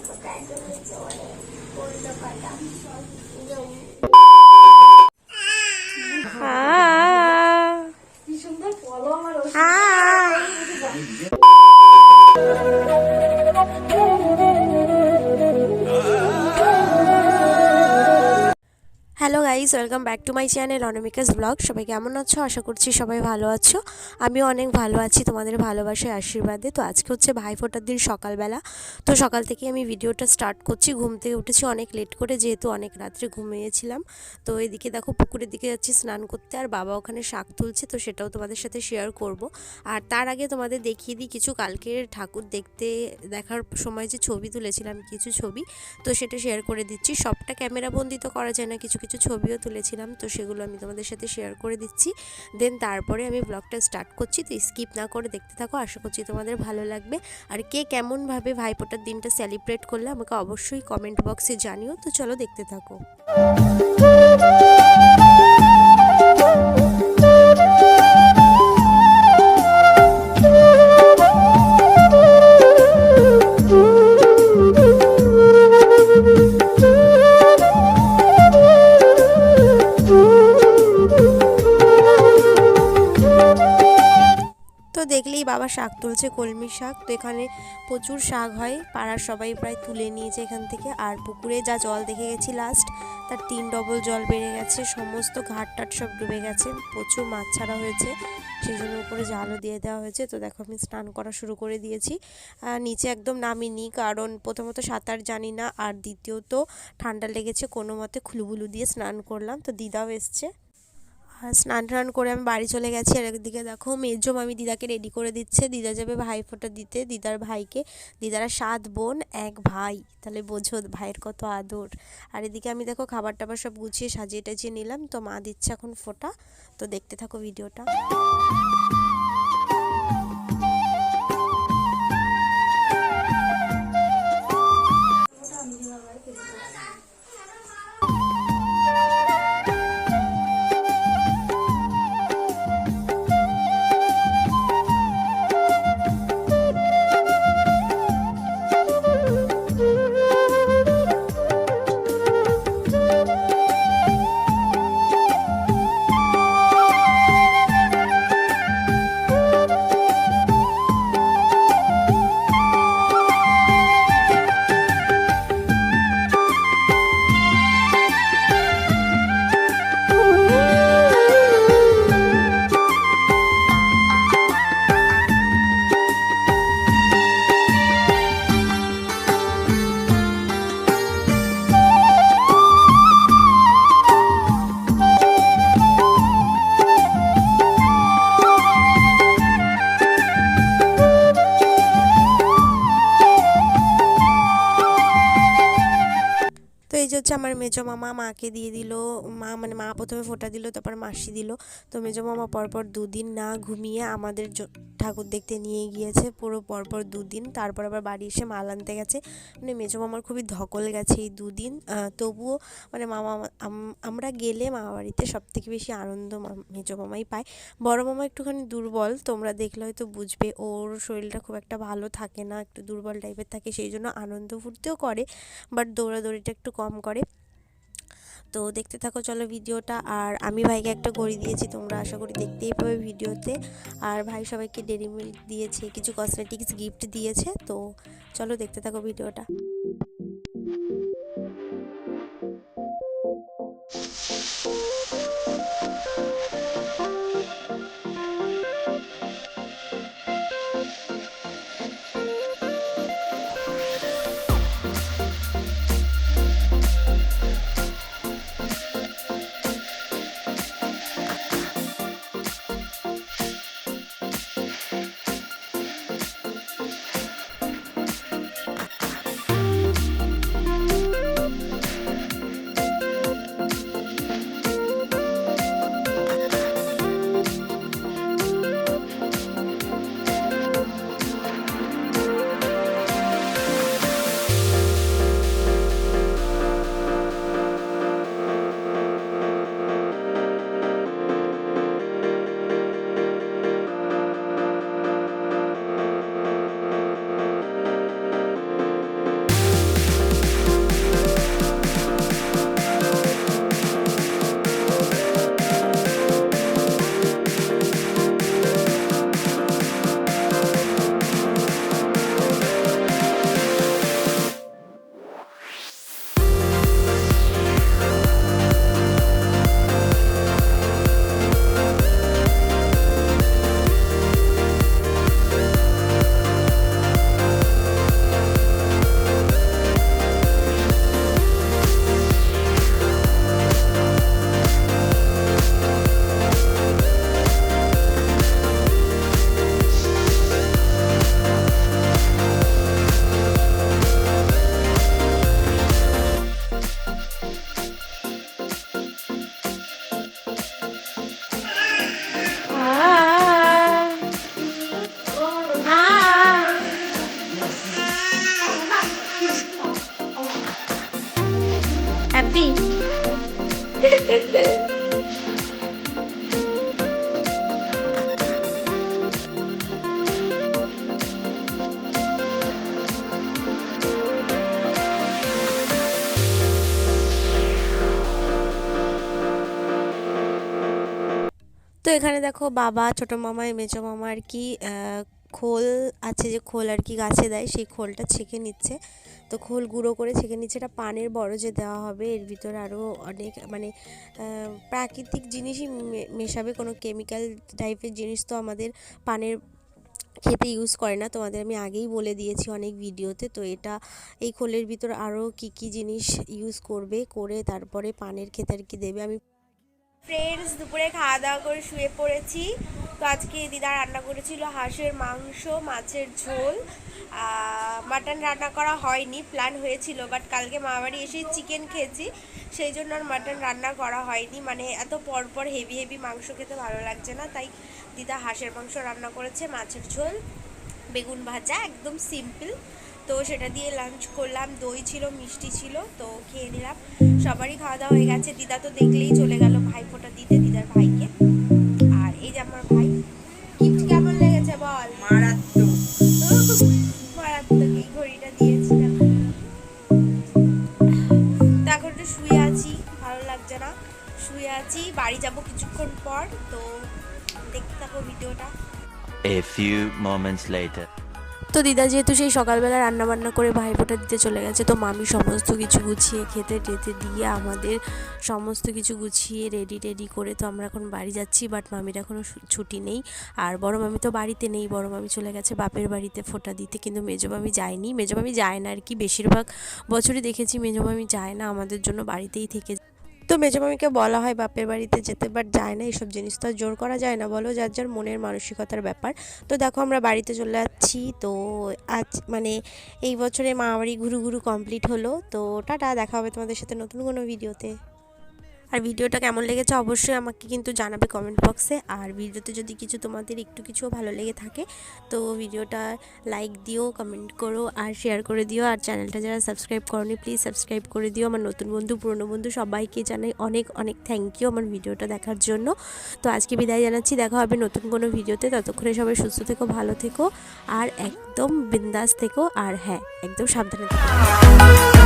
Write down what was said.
ভাইফোঁটার জন্য জলে পড়ল hello guys welcome back to my channel Anamika's blog. সবাই কেমন আছো? আশা করছি সবাই ভালো আছো। আমিও অনেক ভালো আছি, তোমাদের ভালোবাসায় আশীর্বাদে। তো আজকে হচ্ছে ভাইফোঁটার দিন সকালবেলা। তো সকাল থেকে আমি ভিডিওটা স্টার্ট করছি। ঘুম থেকে উঠেছি অনেক লেট করে, যেহেতু অনেক রাত্রে ঘুমিয়েছিলাম। তো এদিকে দেখো পুকুরের দিকে যাচ্ছি স্নান করতে, আর বাবা ওখানে শাক তুলছে, তো সেটাও তোমাদের সাথে শেয়ার করব। আর তার আগে তোমাদের দেখিয়ে দিই কিছু কালকের ঠাকুর দেখতে দেখার সময় যে ছবি তুলেছিলাম, কিছু ছবি। তো সেটা শেয়ার করে দিচ্ছি। সবটা ক্যামেরা বন্দি তো করা যায় না, কিছু কিছু ছবিও তুলেছিলাম, তো সেগুলো আমি তোমাদের সাথে শেয়ার করে দিচ্ছি। দেন তারপরে আমি ব্লগটা স্টার্ট করছি, তো স্কিপ না করে দেখতে থাকো, আশা করছি তোমাদের ভালো লাগবে। আর কে কেমনভাবে ভাইফোঁটার দিনটা সেলিব্রেট করলে আমাকে অবশ্যই কমেন্ট বক্সে জানিও, তো চলো দেখতে থাকো। বাবা শাক তুলছে, কলমি শাক। তো এখানে প্রচুর শাক হয়। পাড়ার সবাই প্রায় তুলে নিয়েছে এখান থেকে। আর পুকুরে যা জল দেখে গেছি লাস্ট তার তিন ডবল জল বেড়ে গেছে। সমস্ত ঘাট টাট সব ডুবে গেছে। প্রচুর মাছ ছাড়া হয়েছে। সেই জন্য উপরে জালও দিয়ে দেওয়া হয়েছে। তো দেখো আমি স্নান করা শুরু করে দিয়েছি। নিচে একদম নামিনি, কারণ প্রথমত সাঁতার জানি না। আর দ্বিতীয়ত ঠান্ডা লেগেছে, কোনো মতে খুলুবুলু দিয়ে স্নান করলাম। তো দিদাও এসছে। স্নান টান করে আমি বাড়ি চলে গেছি। আর একদিকে দেখো মেজো আমি দিদাকে রেডি করে দিচ্ছে। দিদা যাবে ভাই ফোঁটা দিতে। দিদার ভাইকে। দিদারা সাত বোন, এক ভাই। তাহলে বোঝো ভাইয়ের কত আদর। আর এদিকে আমি দেখো খাবার টাবার সব গুছিয়ে সাজিয়ে টাজিয়ে নিলাম। তো মা দিচ্ছে এখন ফোটা তো দেখতে থাকো ভিডিওটা। মেজো মামা মাকে দিয়ে দিল, মা মানে মা প্রথমে ফোঁটা দিল, তারপর মাসি দিল। তো মেজো মামা পরপর দুদিন না ঘুমিয়ে আমাদের ঠাকুর দেখতে নিয়ে গিয়েছে পুরো পরপর দুদিন। তারপর আবার বাড়ি এসে মাল আনতে গেছে। মানে মেজো মামার খুবই ধকল গেছে এই দুদিন। তবুও মানে মামা আম- আমরা গেলে মামা বাড়িতে সব থেকে বেশি আনন্দ মেজো মামাই পায়। বড় মামা একটুখানি দুর্বল, তোমরা দেখলে হয়তো বুঝবে। ওর শরীরটা খুব একটা ভালো থাকে না, একটু দুর্বল টাইপের থাকে, সেই জন্য আনন্দ ফুর্তিও করে বাট দৌড়াদৌড়িটা একটু কম করে। তো দেখতে থাকো, চলো ভিডিওটা। আর আমি ভাইকে একটা ঘড়ি দিয়েছি, তোমরা আশা করি দেখতেই পাবে ভিডিওতে। আর ভাই সবাইকে ডেরি মিল্ক দিয়েছে, কিছু কসমেটিক্স গিফট দিয়েছে, তো চলো দেখতে থাকো ভিডিওটা। তো এখানে দেখো বাবা ছোট মামা মেজো মামা আর কি খোল আছে যে খোল আর কি গাছে দেয়, সেই খোলটা ছেঁকে নিচ্ছে। তো খোল গুঁড়ো করে ছেঁকে নিচ্ছে। এটা পানের বড় যে দেওয়া হবে, এর ভিতরে আরও অনেক মানে প্রাকৃতিক জিনিসই মেশাবে। কোনো কেমিক্যাল টাইপের জিনিস তো আমাদের পানের খেতে ইউজ করে না। তোমাদের আমি আগেই বলে দিয়েছি অনেক ভিডিওতে। তো এটা, এই খোলের ভিতর আরও কি কি জিনিস ইউজ করবে, করে তারপরে পানের খেতে আর কি দেবে। আমি ফ্রেন্ডস দুপুরে খাওয়া দাওয়া করে শুয়ে পড়েছি। তো আজকে দিদা রান্না করেছিল হাঁসের মাংস, মাছের ঝোল। মাটন রান্না করা হয়নি প্ল্যান হয়েছিল বাট কালকে মামাবাড়ি এসে চিকেন খেয়েছি। সেই জন্য আর মাটন রান্না করা হয়নি। মানে এত পরপর হেভি হেভি মাংস খেতে ভালো লাগছে না। তাই দিদা হাঁসের মাংস রান্না করেছে, মাছের ঝোল, বেগুন ভাজা, একদম সিম্পল তো সেটা দিয়ে লাঞ্চ করলাম দই ছিল মিষ্টি ছিল তো খেয়ে নিলাম। সবারই খাওয়া দাওয়া হয়ে গেছে। দিদা তো দেখলেই চলে গেল ভাইফোঁটা দিতে দিদার ভাইকে। আর এই যে আমার ভাই গিফট কেমন লেগেছে বল? মারাত্মক। মারাত্মক এই ঘড়িটা দিয়েছিলাম। তো এখন একটু শুয়ে আছি ভালো লাগছে না। শুয়ে আছি বাড়ি যাব কিছুক্ষণ পর তো দেখতে থাকো ভিডিওটা। A few moments later. তো দিদা যেহেতু সেই সকালবেলা রান্না বান্না করে ভাইফোঁটা দিতে চলে গেছে, তো মামি সমস্ত কিছু গুছিয়ে খেতে টেতে দিয়ে আমাদের সমস্ত কিছু গুছিয়ে রেডি টেডি করে তো আমরা এখন বাড়ি যাচ্ছি বাট মামির এখনও ছুটি নেই। আর বড় মামি তো বাড়িতে নেই, বড় মামি চলে গেছে বাপের বাড়িতে ফোঁটা দিতে, কিন্তু মেজো মামি যায়নি। মেজো মামি যায় না আর কি, বেশিরভাগ বছরই দেখেছি মেজো মামি যায় না, আমাদের জন্য বাড়িতেই থেকে তো মেজমামিকে বলা হয় বাপের বাড়িতে যেতে বাট যায় না এইসব জিনিস তো আর জোর করা যায় না, বলো যার যার মনের মানসিকতার ব্যাপার। তো দেখো আমরা বাড়িতে চলে যাচ্ছি, তো আজ মানে এই বছরে মামাবাড়ি ঘুরু ঘুরু কমপ্লিট হলো, তো টাটা, দেখা হবে তোমাদের সাথে নতুন কোনো ভিডিওতে আর ভিডিওটা কেমন লেগেছে অবশ্যই আমাকে কিন্তু জানাবে কমেন্ট বক্সে আর ভিডিওতে যদি কিছু তোমাদের একটু কিছুও ভালো লেগে থাকে, তো ভিডিওটা লাইক দিও কমেন্ট করো আর শেয়ার করে দিও। আর চ্যানেলটা যারা সাবস্ক্রাইব করনি প্লিজ সাবস্ক্রাইব করে দিও। আমার নতুন বন্ধু, পুরনো বন্ধু সবাইকে জানাই অনেক অনেক থ্যাংক ইউ আমার ভিডিওটা দেখার জন্য। তো আজকে বিদায় জানাচ্ছি, দেখা হবে নতুন কোনো ভিডিওতে। ততক্ষণে সবাই সুস্থ থেকো, ভালো থেকো, আর একদম বিন্দাস থেকো। আর হ্যাঁ একদম সাবধানে থেকো।